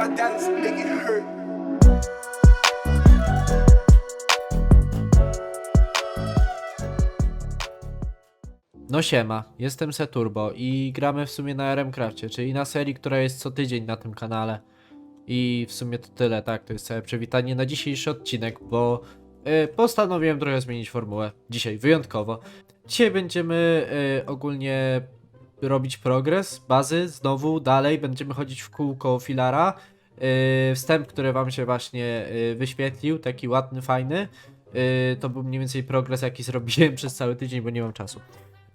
my dollars, make it hurt. No siema, jestem Seturbo i gramy w sumie na RM Crafcie, czyli na serii, która jest co tydzień na tym kanale. I w sumie to tyle, tak, to jest całe przywitanie na dzisiejszy odcinek, bo y, postanowiłem trochę zmienić formułę. Dzisiaj, wyjątkowo. Dzisiaj będziemy y, ogólnie robić progres, bazy, znowu, dalej, będziemy chodzić w kółko filara. Y, wstęp, który wam się właśnie y, wyświetlił, taki ładny, fajny. Y, to był mniej więcej progres, jaki zrobiłem przez cały tydzień, bo nie mam czasu.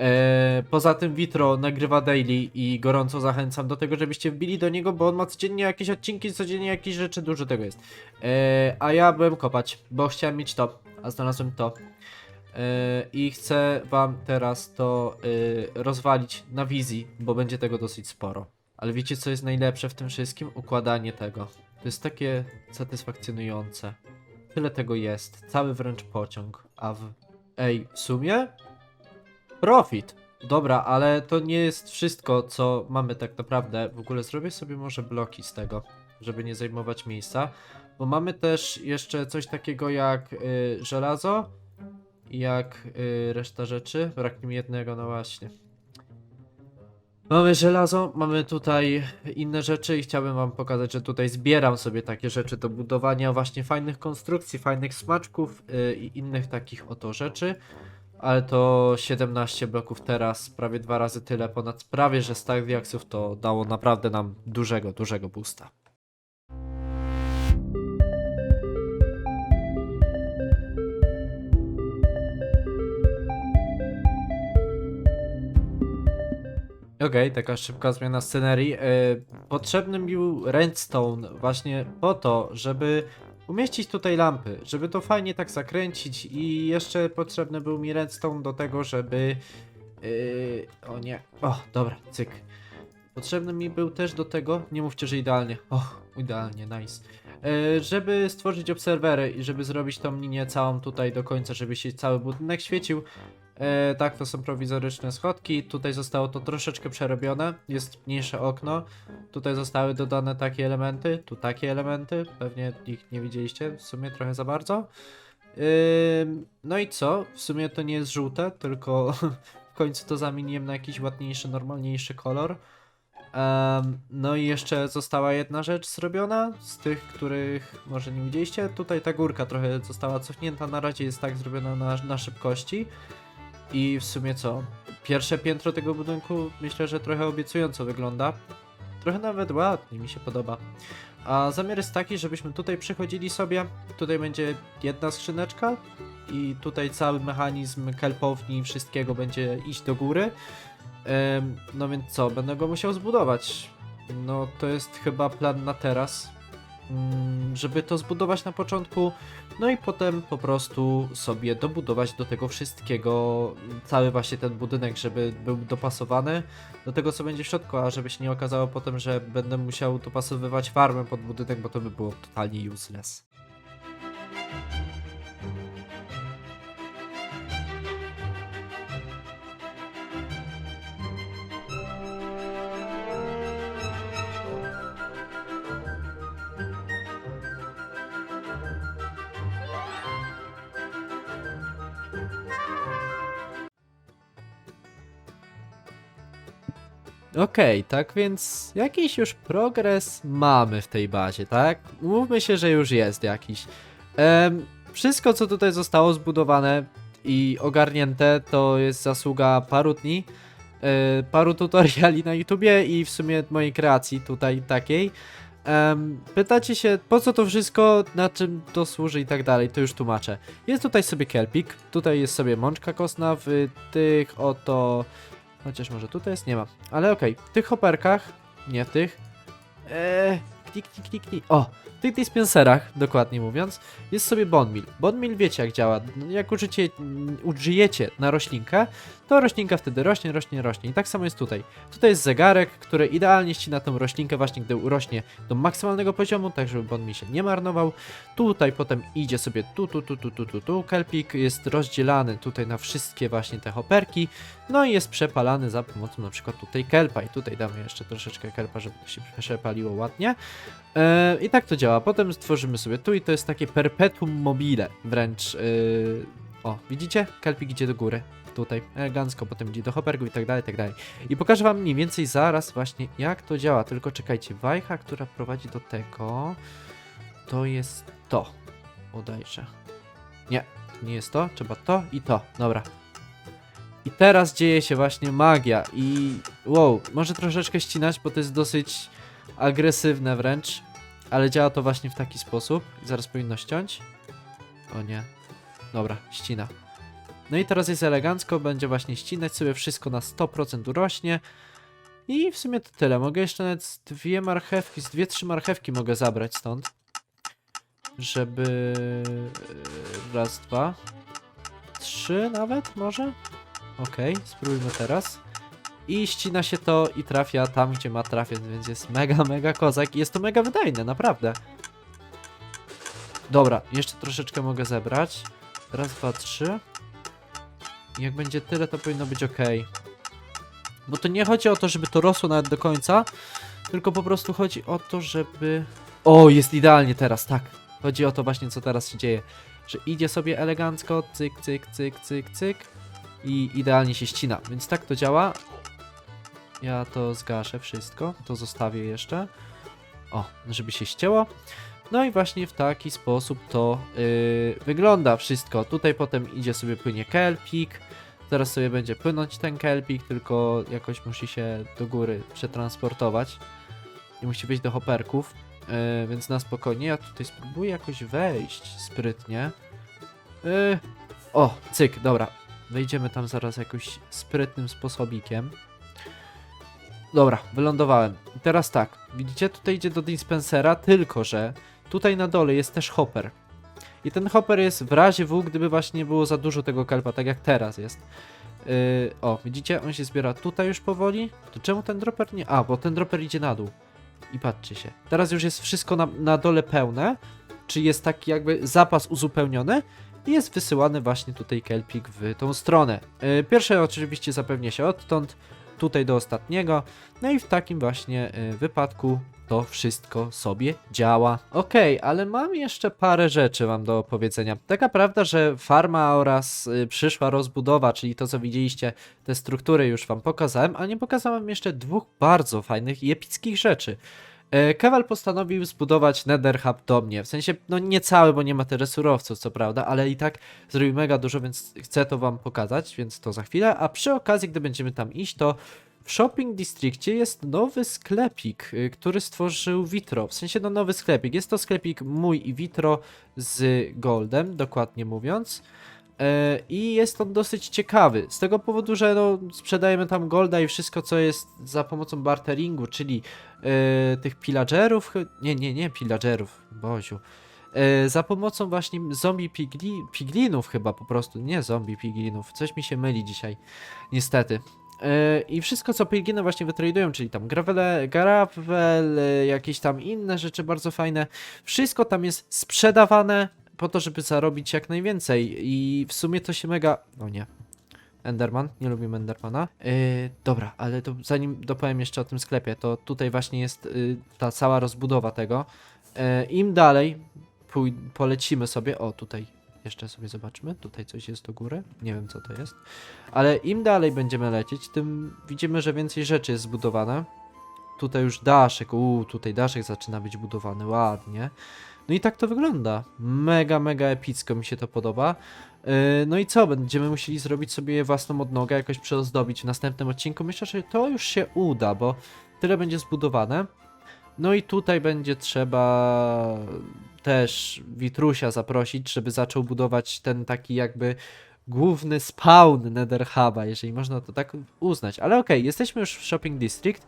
E, poza tym Vitro nagrywa daily i gorąco zachęcam do tego, żebyście wbili do niego, bo on ma codziennie jakieś odcinki, codziennie jakieś rzeczy, dużo tego jest. E, a ja byłem kopać, bo chciałem mieć to, a znalazłem to. E, I chcę wam teraz to e, rozwalić na wizji, bo będzie tego dosyć sporo. Ale wiecie co jest najlepsze w tym wszystkim? Układanie tego. To jest takie satysfakcjonujące. Tyle tego jest, cały wręcz pociąg, a w... Ej, w sumie Profit. Dobra, ale to nie jest wszystko, co mamy tak naprawdę. W ogóle zrobię sobie może bloki z tego, żeby nie zajmować miejsca. Bo mamy też jeszcze coś takiego jak y, żelazo jak y, reszta rzeczy. Braknie mi jednego, no właśnie. Mamy żelazo, mamy tutaj inne rzeczy i chciałbym wam pokazać, że tutaj zbieram sobie takie rzeczy do budowania właśnie fajnych konstrukcji, fajnych smaczków y, i innych takich oto rzeczy ale to 17 bloków teraz, prawie dwa razy tyle, ponad prawie że stack diaksów to dało naprawdę nam dużego, dużego boosta. Okej, taka szybka zmiana scenerii. Yy, potrzebny mi był redstone właśnie po to, żeby umieścić tutaj lampy, żeby to fajnie tak zakręcić i jeszcze potrzebny był mi redstone do tego, żeby... Yy, o nie, o dobra, cyk. Potrzebny mi był też do tego, nie mówcie, że idealnie, och, idealnie, nice. Yy, żeby stworzyć obserwery i żeby zrobić tą linię całą tutaj do końca, żeby się cały budynek świecił. E, tak, to są prowizoryczne schodki. Tutaj zostało to troszeczkę przerobione. Jest mniejsze okno. Tutaj zostały dodane takie elementy. Tu takie elementy. Pewnie ich nie widzieliście w sumie trochę za bardzo. No i co? W sumie to nie jest żółte, tylko w końcu to zamieniłem na jakiś ładniejszy, normalniejszy kolor. No i jeszcze została jedna rzecz zrobiona, z tych, których może nie widzieliście. Tutaj ta górka trochę została cofnięta, na razie jest tak zrobiona na, na szybkości. I w sumie co? Pierwsze piętro tego budynku myślę, że trochę obiecująco wygląda. Trochę nawet ładnie, mi się podoba. A zamiar jest taki, żebyśmy tutaj przychodzili sobie. Tutaj będzie jedna skrzyneczka i tutaj cały mechanizm kelpowni i wszystkiego będzie iść do góry. No więc co, będę go musiał zbudować. No to jest chyba plan na teraz. Mm, Żeby to zbudować na początku, no i potem po prostu sobie dobudować do tego wszystkiego cały właśnie ten budynek, żeby był dopasowany do tego, co będzie w środku, a żeby się nie okazało potem, że będę musiał dopasowywać farmę pod budynek, bo to by było totalnie useless. Okej, tak więc jakiś już progres mamy w tej bazie, tak? Mówmy się, że już jest jakiś. Wszystko, co tutaj zostało zbudowane i ogarnięte, to jest zasługa paru dni, e, paru tutoriali na YouTubie i w sumie mojej kreacji tutaj takiej. Em, pytacie się, po co to wszystko, na czym to służy i tak dalej, to już tłumaczę. Jest tutaj sobie kelpik, tutaj jest sobie mączka kostna, w tych oto... Chociaż może tutaj jest, nie ma. Ale okej, w tych hoperkach, nie w tych. Eee, klik, klik, klik, klik. O, w tych dispenserach, dokładnie mówiąc, jest sobie. Bone meal wiecie jak działa. Jak użycie, użyjecie na roślinkę, to roślinka wtedy rośnie, rośnie, rośnie. I tak samo jest tutaj. Tutaj jest zegarek, który idealnie ścina tą roślinkę właśnie, gdy urośnie do maksymalnego poziomu, tak żeby on mi się nie marnował. Tutaj potem idzie sobie tu, tu, tu, tu, tu, tu, tu. Kelpik jest rozdzielany tutaj na wszystkie właśnie te hoperki, no i jest przepalany za pomocą na przykład tutaj kelpa. I tutaj damy jeszcze troszeczkę kelpa, żeby to się przepaliło ładnie. E, I tak to działa. Potem stworzymy sobie tu i to jest takie perpetuum mobile wręcz. Yy... O, widzicie? Kelpik idzie do góry. Tutaj elegancko, potem idzie do hopergu i tak dalej, i tak dalej. I pokażę wam mniej więcej zaraz właśnie jak to działa. Tylko czekajcie, wajcha, która prowadzi do tego, to jest to. Bodajże. Nie, nie jest to. Trzeba to i to. Dobra. I teraz dzieje się właśnie magia i wow, może troszeczkę ścinać, bo to jest dosyć agresywne wręcz, ale działa to właśnie w taki sposób. Zaraz powinno ściąć. O nie. Dobra, ścina. No i teraz jest elegancko, będzie właśnie ścinać sobie wszystko na 100% urośnie. I w sumie to tyle. Mogę jeszcze nawet dwie marchewki, z dwie, trzy marchewki mogę zabrać stąd. Żeby... e, Raz, dwa. Trzy nawet może? Okej, spróbujmy teraz. I ścina się to i trafia tam, gdzie ma trafiać, więc jest mega, mega kozak i jest to mega wydajne, naprawdę. Dobra, jeszcze troszeczkę mogę zebrać. Raz, dwa, trzy. Jak będzie tyle, to powinno być ok. Bo to nie chodzi o to, żeby to rosło nawet do końca, tylko po prostu chodzi o to, żeby... O, jest idealnie teraz, tak. Chodzi o to właśnie, co teraz się dzieje. Że idzie sobie elegancko, cyk, cyk, cyk, cyk, cyk i idealnie się ścina. Więc tak to działa. Ja to zgaszę wszystko, to zostawię jeszcze. O, żeby się ścięło. No i właśnie w taki sposób to yy, wygląda wszystko. Tutaj potem idzie sobie płynie kelpik. Teraz sobie będzie płynąć ten kelpik, tylko jakoś musi się do góry przetransportować. I musi być do hoperków. Yy, więc na spokojnie. Ja tutaj spróbuję jakoś wejść sprytnie. Yy, o, cyk, dobra. Wejdziemy tam zaraz jakoś sprytnym sposobikiem. Dobra, wylądowałem. I teraz tak, widzicie, tutaj idzie do dispensera, tylko że tutaj na dole jest też hopper. I ten hopper jest w razie W, gdyby właśnie było za dużo tego kalpa, tak jak teraz jest. Yy, o, widzicie, on się zbiera tutaj już powoli. To czemu ten dropper nie... A, bo ten dropper idzie na dół. I patrzcie się. Teraz już jest wszystko na, na dole pełne. Czy jest taki jakby zapas uzupełniony. I jest wysyłany właśnie tutaj kelpik w tą stronę. Yy, pierwsze oczywiście zapewnia się odtąd tutaj do ostatniego. No i w takim właśnie y, wypadku to wszystko sobie działa. Okej, ale mam jeszcze parę rzeczy wam do opowiedzenia. Taka prawda, że farma oraz y, przyszła rozbudowa, czyli to co widzieliście, te struktury już wam pokazałem, a nie pokazałem jeszcze dwóch bardzo fajnych i epickich rzeczy. E, Kewal postanowił zbudować Nether Hub do mnie. W sensie, no nie cały, bo nie ma tyle surowców, co prawda, ale i tak zrobił mega dużo, więc chcę to wam pokazać, więc to za chwilę. A przy okazji, gdy będziemy tam iść, to w Shopping Districtie jest nowy sklepik, y, który stworzył Vitro. W sensie, no nowy sklepik. Jest to sklepik mój i Vitro z Goldem, dokładnie mówiąc. E, I jest on dosyć ciekawy, z tego powodu, że no, sprzedajemy tam golda i wszystko, co jest za pomocą barteringu, czyli e, tych pillagerów, nie, nie, nie pillagerów, boziu, e, za pomocą właśnie zombie pigli, piglinów chyba po prostu, nie zombie piglinów, coś mi się myli dzisiaj, niestety. E, I wszystko, co Pilginy właśnie wytradują, czyli tam gravele, gravel, e, jakieś tam inne rzeczy bardzo fajne, wszystko tam jest sprzedawane po to, żeby zarobić jak najwięcej. I w sumie to się mega. O nie. Enderman, nie lubimy Endermana. Yy, dobra, ale to zanim dopowiem jeszcze o tym sklepie, to tutaj właśnie jest yy, ta cała rozbudowa tego. Yy, Im dalej polecimy sobie. O, tutaj jeszcze sobie zobaczmy. Tutaj coś jest do góry. Nie wiem, co to jest. Ale im dalej będziemy lecieć, tym widzimy, że więcej rzeczy jest zbudowane. Tutaj już daszek, uuu, tutaj daszek zaczyna być budowany ładnie. No i tak to wygląda. Mega, mega epicko mi się to podoba. Yy, no i co, będziemy musieli zrobić sobie własną odnogę, jakoś przeozdobić w następnym odcinku. Myślę, że to już się uda, bo tyle będzie zbudowane. No i tutaj będzie trzeba też Witrusia zaprosić, żeby zaczął budować ten taki jakby główny spawn Nether Huba, jeżeli można to tak uznać. Ale okej, jesteśmy już w Shopping District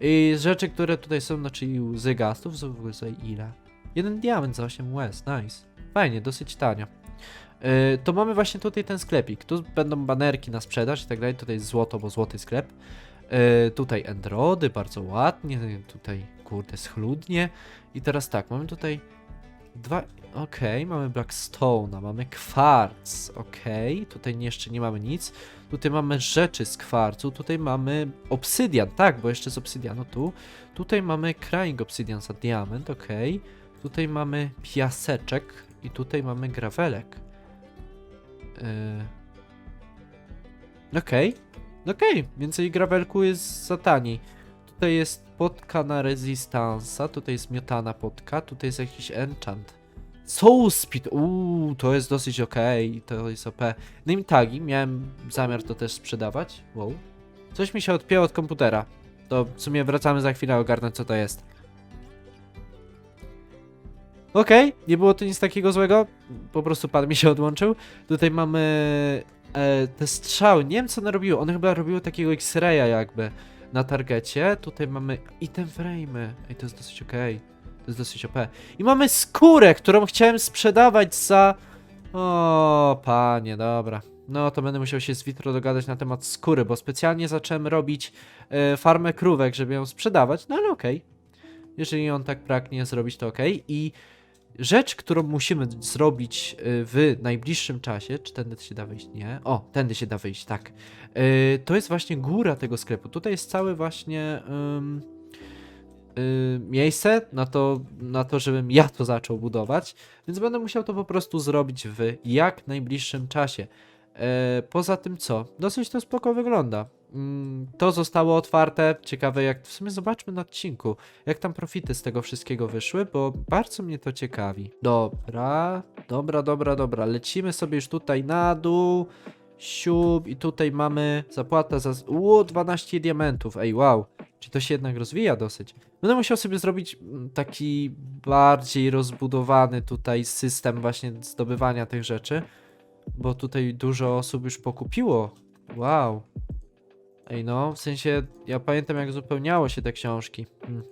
i rzeczy, które tutaj są, no czyli łzy gastów, w ogóle ile? Jeden diament za 8 łez, nice. Fajnie, dosyć tanio. Yy, to mamy właśnie tutaj ten sklepik. Tu będą banerki na sprzedaż i tak dalej. Tutaj jest złoto, bo złoty sklep. Yy, tutaj endrody, bardzo ładnie. Tutaj, kurde, schludnie. I teraz tak, mamy tutaj dwa... Okej, mamy Blackstone'a, mamy kwarc, okej. Tutaj nie- jeszcze nie mamy nic. Tutaj mamy rzeczy z kwarcu, tutaj mamy obsydian, tak, bo jeszcze z obsydianu tu. Tutaj mamy crying obsydian za diament, okej. Tutaj mamy piaseczek i tutaj mamy gravelek. Yy... Okej, okej, więcej gravelku jest za taniej. Tutaj jest potka na resistance'a, tutaj jest miotana potka, tutaj jest jakiś enchant. Soul Speed, uuu, to jest dosyć okej, to jest OP. Name tagi, miałem zamiar to też sprzedawać. Wow. Coś mi się odpięło od komputera. To w sumie wracamy za chwilę ogarnąć co to jest. Okej, nie było to nic takiego złego. Po prostu pan mi się odłączył. Tutaj mamy e, te strzały. Nie wiem co one robiły. One chyba robiły takiego X-raya jakby na targecie. Tutaj mamy item frame'y. Ej, to jest dosyć okej. To jest dosyć OP. I mamy skórę, którą chciałem sprzedawać za... O, panie, dobra. No to będę musiał się z Vitro dogadać na temat skóry, bo specjalnie zacząłem robić e, farmę krówek, żeby ją sprzedawać, no ale okej. Jeżeli on tak pragnie zrobić, to okej. I rzecz, którą musimy zrobić e, w najbliższym czasie, czy tędy się da wyjść? Nie. O, tędy się da wyjść, tak. E, to jest właśnie góra tego sklepu. Tutaj jest cały właśnie... y, miejsce na to, na to, żebym ja to zaczął budować, więc będę musiał to po prostu zrobić w jak najbliższym czasie. E, poza tym co? Dosyć to spoko wygląda. Mm, to zostało otwarte, ciekawe jak, w sumie zobaczmy na odcinku, jak tam profity z tego wszystkiego wyszły, bo bardzo mnie to ciekawi. Dobra, dobra, dobra, dobra, lecimy sobie już tutaj na dół, siup i tutaj mamy zapłatę za, uuu, 12 diamentów, ej wow, czy to się jednak rozwija dosyć. Będę musiał sobie zrobić mm, taki bardziej rozbudowany tutaj system właśnie zdobywania tych rzeczy, bo tutaj dużo osób już pokupiło. Wow. Ej no, w sensie ja pamiętam jak uzupełniało się te książki. Hmm.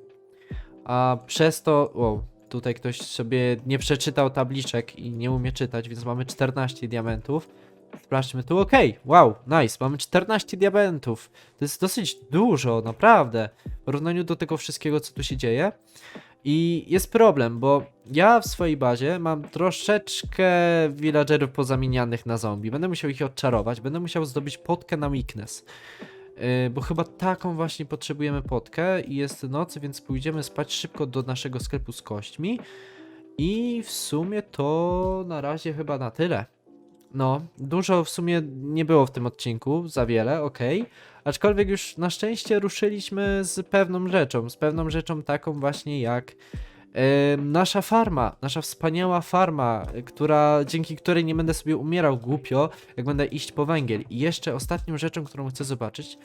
A przez to, wow, tutaj ktoś sobie nie przeczytał tabliczek i nie umie czytać, więc mamy 14 diamentów. Sprawdźmy tu, okej, wow, nice, mamy 14 diamentów. To jest dosyć dużo, naprawdę, w porównaniu do tego wszystkiego, co tu się dzieje. I jest problem, bo ja w swojej bazie mam troszeczkę villagerów pozamienianych na zombie. Będę musiał ich odczarować, będę musiał zdobyć potkę na weakness. Yy, bo chyba taką właśnie potrzebujemy potkę i jest noc, więc pójdziemy spać szybko do naszego sklepu z kośćmi. I w sumie to na razie chyba na tyle. No, dużo w sumie nie było w tym odcinku, za wiele, okej. Aczkolwiek już na szczęście ruszyliśmy z pewną rzeczą, z pewną rzeczą taką właśnie jak em, nasza farma, nasza wspaniała farma, która, dzięki której nie będę sobie umierał głupio, jak będę iść po węgiel. I jeszcze ostatnią rzeczą, którą chcę zobaczyć,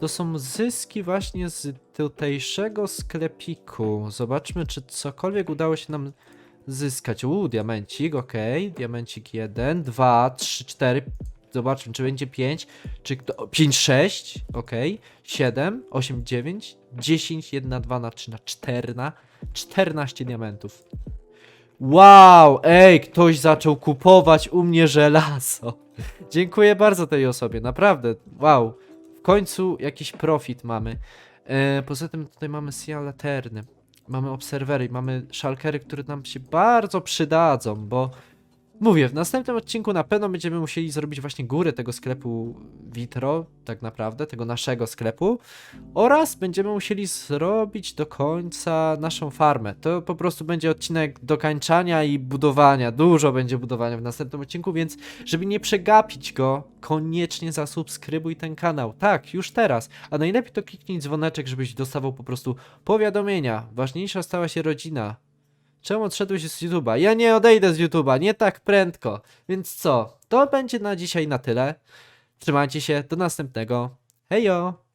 to są zyski właśnie z tutejszego sklepiku. Zobaczmy, czy cokolwiek udało się nam zyskać. Uuu, diamencik, okej. Diamencik 1, 2, 3, 4. Zobaczmy, czy będzie 5, czy kto. 5, 6, okej. 7, 8, 9, 10, 1, 2 na 3 na 4 na 14 diamentów. Wow, ej, ktoś zaczął kupować u mnie żelazo. Dziękuję bardzo tej osobie, naprawdę. Wow, w końcu jakiś profit mamy. E, poza tym tutaj mamy Sea Laterny, mamy obserwery, mamy szalkery, które nam się bardzo przydadzą, bo mówię, w następnym odcinku na pewno będziemy musieli zrobić właśnie górę tego sklepu Vitro, tak naprawdę, tego naszego sklepu oraz będziemy musieli zrobić do końca naszą farmę. To po prostu będzie odcinek dokańczania i budowania, dużo będzie budowania w następnym odcinku, więc żeby nie przegapić go, koniecznie zasubskrybuj ten kanał. Tak, już teraz. A najlepiej to kliknij dzwoneczek, żebyś dostawał po prostu powiadomienia. Ważniejsza stała się rodzina. Czemu odszedłeś z YouTube'a? Ja nie odejdę z YouTube'a, nie tak prędko. Więc co? To będzie na dzisiaj na tyle. Trzymajcie się, do następnego. Hejo!